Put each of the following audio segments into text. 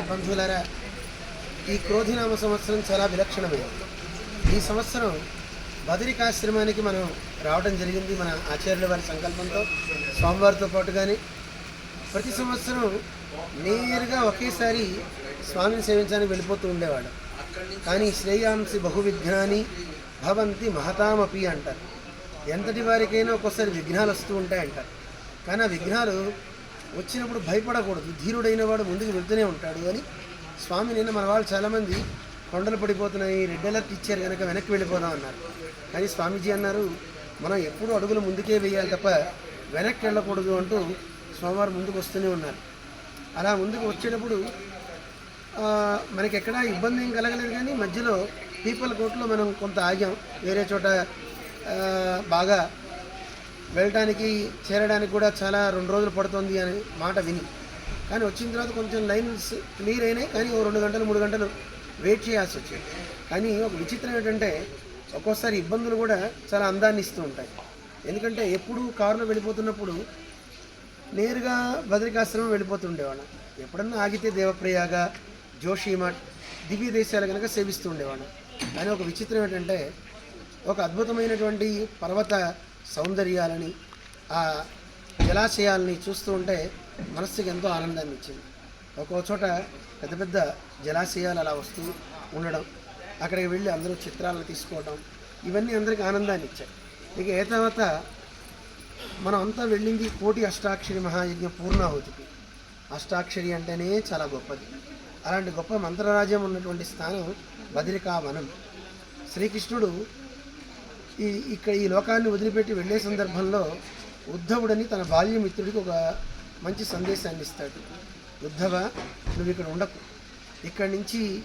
భగవద్బంధువులారా ఈ క్రోధినామ సంవత్సరం చాలా విలక్షణమైనది ఈ సంవత్సరం బదరికాశ్రమానికి మనం రావడం జరిగింది మన ఆచార్యుల వారి సంకల్పంతో స్వామివారితో పాటుగానే ప్రతి సంవత్సరం నేరుగా ఒకేసారి స్వామిని సేవించడానికి వెళ్ళిపోతూ ఉండేవాడు కానీ శ్రేయాంసి బహువిఘ్నాని భవంతి మహతామపి అంటారు. ఎంతటి వారికైనా ఒక్కోసారి విఘ్నాలు వస్తూ ఉంటాయి అంటారు కానీ ఆ విఘ్నాలు వచ్చినప్పుడు భయపడకూడదు. ధీరుడైన వాడు ముందుకు వెళ్తూనే ఉంటాడు. అని స్వామి నిన్న మన వాళ్ళు చాలామంది కొండలు పడిపోతున్నాయి రెడ్ అలర్ట్ ఇచ్చారు కనుక వెనక్కి వెళ్ళిపోదాం అన్నారు. కానీ స్వామీజీ అన్నారు మనం ఎప్పుడూ అడుగులు ముందుకే వేయాలి తప్ప వెనక్కి వెళ్ళకూడదు అంటూ స్వామివారు ముందుకు వస్తూనే ఉన్నారు. అలా ముందుకు వచ్చేటప్పుడు మనకి ఎక్కడా ఇబ్బంది ఏం కలగలేదు కానీ మధ్యలో పీపల్ కోర్టులో మనం కొంత ఆగాం. వేరే చోట బాగా వెళ్ళడానికి చేరడానికి కూడా చాలా రెండు రోజులు పడుతుంది అనే మాట విని. కానీ వచ్చిన తర్వాత కొంచెం లైన్స్ క్లియర్ అయినాయి. కానీ ఓ రెండు గంటలు మూడు గంటలు వెయిట్ చేయాల్సి వచ్చింది. కానీ ఒక విచిత్రం ఏంటంటే ఒక్కోసారి ఇబ్బందులు కూడా చాలా అందాన్ని ఇస్తూ ఉంటాయి. ఎందుకంటే ఎప్పుడు కారులో వెళ్ళిపోతున్నప్పుడు నేరుగా బద్రికాశ్రమం వెళ్ళిపోతుండేవాడు ఎప్పుడన్నా ఆగితే దేవప్రయాగ జోషిమఠ్ దివ్య దేశాలు కనుక సేవిస్తూ ఉండేవాడు కానీ ఒక విచిత్రం ఏంటంటే ఒక అద్భుతమైనటువంటి పర్వత సౌందర్యాలని ఆ జలాశయాలని చూస్తూ ఉంటే మనస్సుకి ఎంతో ఆనందాన్ని ఇచ్చింది ఒక్కో చోట పెద్ద పెద్ద జలాశయాలు అలా వస్తూ ఉండడం అక్కడికి వెళ్ళి అందరూ చిత్రాలను తీసుకోవడం ఇవన్నీ అందరికీ ఆనందాన్ని ఇచ్చాయి ఇక ఏ తర్వాత మనం అంతా వెళ్ళింది కోటి అష్టాక్షరి మహాయజ్ఞ పూర్ణాహుతికి. అష్టాక్షరి అంటేనే చాలా గొప్పది. అలాంటి గొప్ప మంత్రరాజ్యం ఉన్నటువంటి స్థానం బదిరికావనం శ్రీకృష్ణుడు ఈ ఇక్కడ ఈ లోకాన్ని వదిలిపెట్టి వెళ్ళే సందర్భంలో ఉద్ధవుడని తన బాల్యమిత్రుడికి ఒక మంచి సందేశాన్ని ఇస్తాడు. ఉద్ధవ నువ్వు ఇక్కడ ఉండకు. ఇక్కడి నుంచి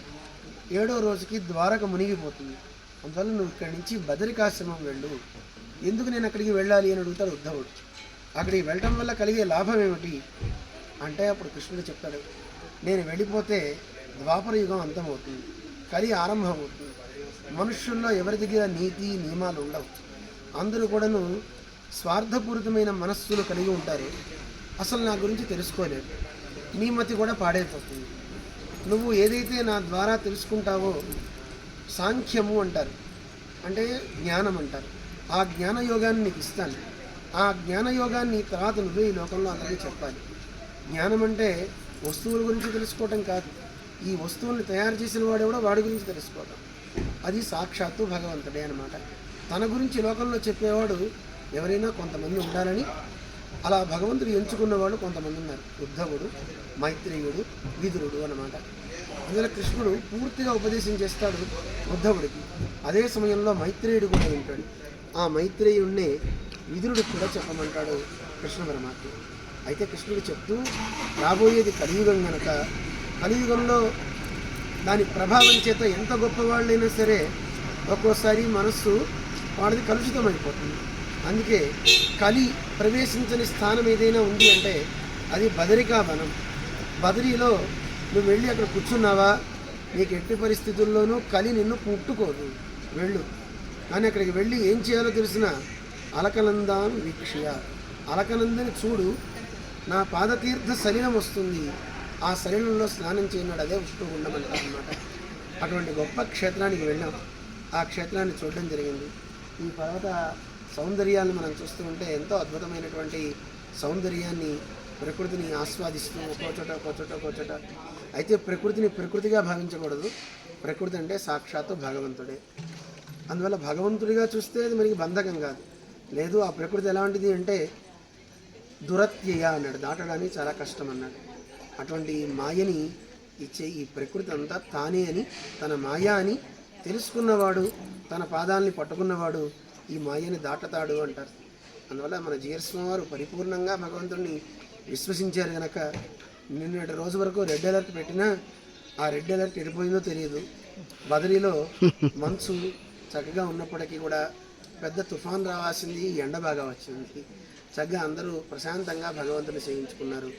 ఏడో రోజుకి ద్వారక మునిగిపోతుంది. అందువల్ల నువ్వు ఇక్కడి నుంచి బదరికాశ్రమం వెళ్ళు. ఎందుకు నేను అక్కడికి వెళ్ళాలి? అని అడుగుతాడు ఉద్ధవుడు. అక్కడికి వెళ్ళటం వల్ల కలిగే లాభం ఏమిటి? అంటే అప్పుడు కృష్ణుడు చెప్తాడు. నేను వెళ్ళిపోతే ద్వాపర యుగం అంతమవుతుంది. కలి ఆరంభమవుతుంది. మనుషుల్లో ఎవరి దగ్గర నీతి నియమాలు ఉండవు. అందరూ కూడాను స్వార్థపూరితమైన మనస్సులు కలిగి ఉంటారు. అసలు నా గురించి తెలుసుకోలేదు నీ మతి కూడా పాడైపోతుంది. నువ్వు ఏదైతే నా ద్వారా తెలుసుకుంటావో సాంఖ్యము అంటారు. అంటే జ్ఞానం అంటారు. ఆ జ్ఞాన యోగాన్ని నీకు ఇస్తాను. ఆ జ్ఞాన యోగాన్ని తర్వాత నువ్వే ఈ లోకంలో అందరికీ చెప్పాలి. జ్ఞానం అంటే వస్తువుల గురించి తెలుసుకోవటం కాదు. ఈ వస్తువుల్ని తయారు చేసిన వాడు కూడా వాడి గురించి తెలుసుకోవటం. అది సాక్షాత్తు భగవంతుడే అనమాట తన గురించి లోకంలో చెప్పేవాడు ఎవరైనా కొంతమంది ఉండాలని అలా భగవంతుడు ఎంచుకున్నవాడు కొంతమంది ఉన్నారు. ఉద్ధవుడు మైత్రేయుడు విదురుడు అనమాట అందులో కృష్ణుడు పూర్తిగా ఉపదేశం చేస్తాడు ఉద్ధవుడికి అదే సమయంలో మైత్రేయుడు కూడా వింటాడు ఆ మైత్రేయుడినే విదురుడికి కూడా చెప్పమంటాడు కృష్ణ పరమాత్మ అయితే కృష్ణుడు చెప్తూ రాబోయేది కలియుగం గనక కలియుగంలో దాని ప్రభావం చేత ఎంత గొప్పవాళ్ళైనా సరే ఒక్కోసారి మనస్సు వాడిది కలుషితమైపోతుంది. అందుకే కలి ప్రవేశించని స్థానం ఏదైనా ఉంది అంటే అది బదరికా వనం. బదరిలో నువ్వు వెళ్ళి అక్కడ కూర్చున్నావా? నీకు ఎట్టి పరిస్థితుల్లోనూ కలి నిన్ను ముట్టుకోదు వెళ్ళు. కానీ అక్కడికి వెళ్ళి ఏం చేయాలో తెలిసిన అలకనందాం వీక్షయ. అలకనందని చూడు నా పాదతీర్థ సలిలం వస్తుంది. ఆ శరీరంలో స్నానం చేయనాడు అదే ఉష్ణు ఉండమంటారు అనమాట అటువంటి గొప్ప క్షేత్రానికి వెళ్ళాం. ఆ క్షేత్రాన్ని చూడడం జరిగింది. ఈ పర్వత సౌందర్యాన్ని మనం చూస్తూ ఉంటే ఎంతో అద్భుతమైనటువంటి సౌందర్యాన్ని ప్రకృతిని ఆస్వాదిస్తూ ఒక్కో చోట ఒక్కో చోట చోట. అయితే ప్రకృతిని ప్రకృతిగా భావించకూడదు. ప్రకృతి అంటే సాక్షాత్తు భగవంతుడే. అందువల్ల భగవంతుడిగా చూస్తే అది మనకి బంధకం కాదు. లేదు ఆ ప్రకృతి ఎలాంటిది అంటే దురత్యయ అన్నాడు. దాటడానికి చాలా కష్టం అన్నాడు. అటువంటి మాయని ఇచ్చే ఈ ప్రకృతి అంతా తానే అని తన మాయ అని తెలుసుకున్నవాడు తన పాదాలని పట్టుకున్నవాడు ఈ మాయని దాటతాడు అంటారు. అందువల్ల మన జీరస్వామి వారు పరిపూర్ణంగా భగవంతుడిని విశ్వసించారు కనుక నిన్నటి రోజు వరకు రెడ్ అలర్ట్ పెట్టినా ఆ రెడ్ అలర్ట్ ఎడిపోయిందో తెలియదు. బదరీలో మంచు చక్కగా ఉన్నప్పటికీ కూడా పెద్ద తుఫాన్ రావాల్సింది ఎండ బాగా వచ్చింది. చక్కగా అందరూ ప్రశాంతంగా భగవంతుని సేవించుకున్నారు.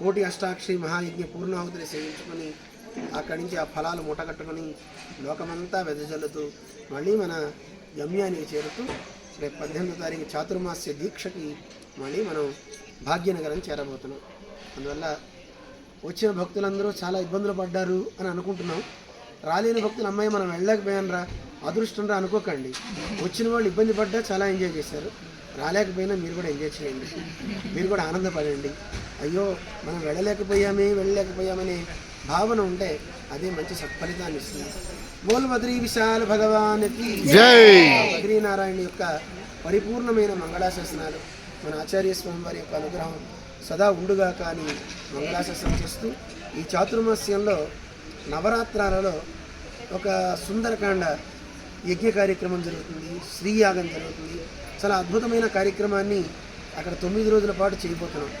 కోటి అష్టాక్షరి మహాయజ్ఞ పూర్ణాహుతిని సేవించుకొని అక్కడి నుంచి ఆ ఫలాలు మూటగట్టుకొని లోకమంతా వెదజల్లుతూ మళ్ళీ మన గమ్యానికి చేరుతూ రేపు పద్దెనిమిదో తారీఖు చాతుర్మాస్య దీక్షకి మళ్ళీ మనం భాగ్యనగరం చేరబోతున్నాం. అందువల్ల వచ్చిన భక్తులందరూ చాలా ఇబ్బందులు పడ్డారు అని అనుకుంటున్నాం. రాలేని భక్తులు అమ్మాయి మనం వెళ్ళలేకపోయానరా అదృష్టం రా అనుకోకండి. వచ్చిన వాళ్ళు ఇబ్బంది పడ్డా చాలా ఎంజాయ్ చేశారు. రాలేకపోయినా మీరు కూడా ఎంజాయ్ చేయండి. మీరు కూడా ఆనందపడండి. అయ్యో మనం వెళ్ళలేకపోయామే వెళ్ళలేకపోయామనే భావన ఉంటే అదే మంచి సత్ఫలితాన్ని ఇస్తుంది. బోల్ బద్రీ విశాల భగవానికి జై! బద్రీనారాయణ యొక్క పరిపూర్ణమైన మంగళాశాసనాలు. మన ఆచార్య స్వామి వారి యొక్క అనుగ్రహం సదా ఉండుగా కానీ మంగళాశాసనం చేస్తూ ఈ చాతుర్మాస్యంలో నవరాత్రాలలో ఒక సుందరకాండ యజ్ఞ కార్యక్రమం జరుగుతుంది శ్రీయాగం జరుగుతుంది. చాలా అద్భుతమైన కార్యక్రమాన్ని అక్కడ తొమ్మిది రోజుల పాటు చేయబోతున్నాం.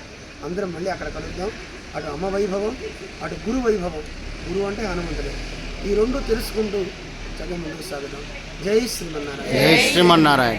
అందరం మళ్ళీ అక్కడ కలుద్దాం. అటు అమ్మ వైభవం అటు గురు వైభవం. గురువు అంటే హనుమంతుడు. ఈ రెండు తెలుసుకుంటూ చక్కగా ముందుకు సాగుదాం. జై శ్రీమన్నారాయణ. జై శ్రీమన్నారాయణ.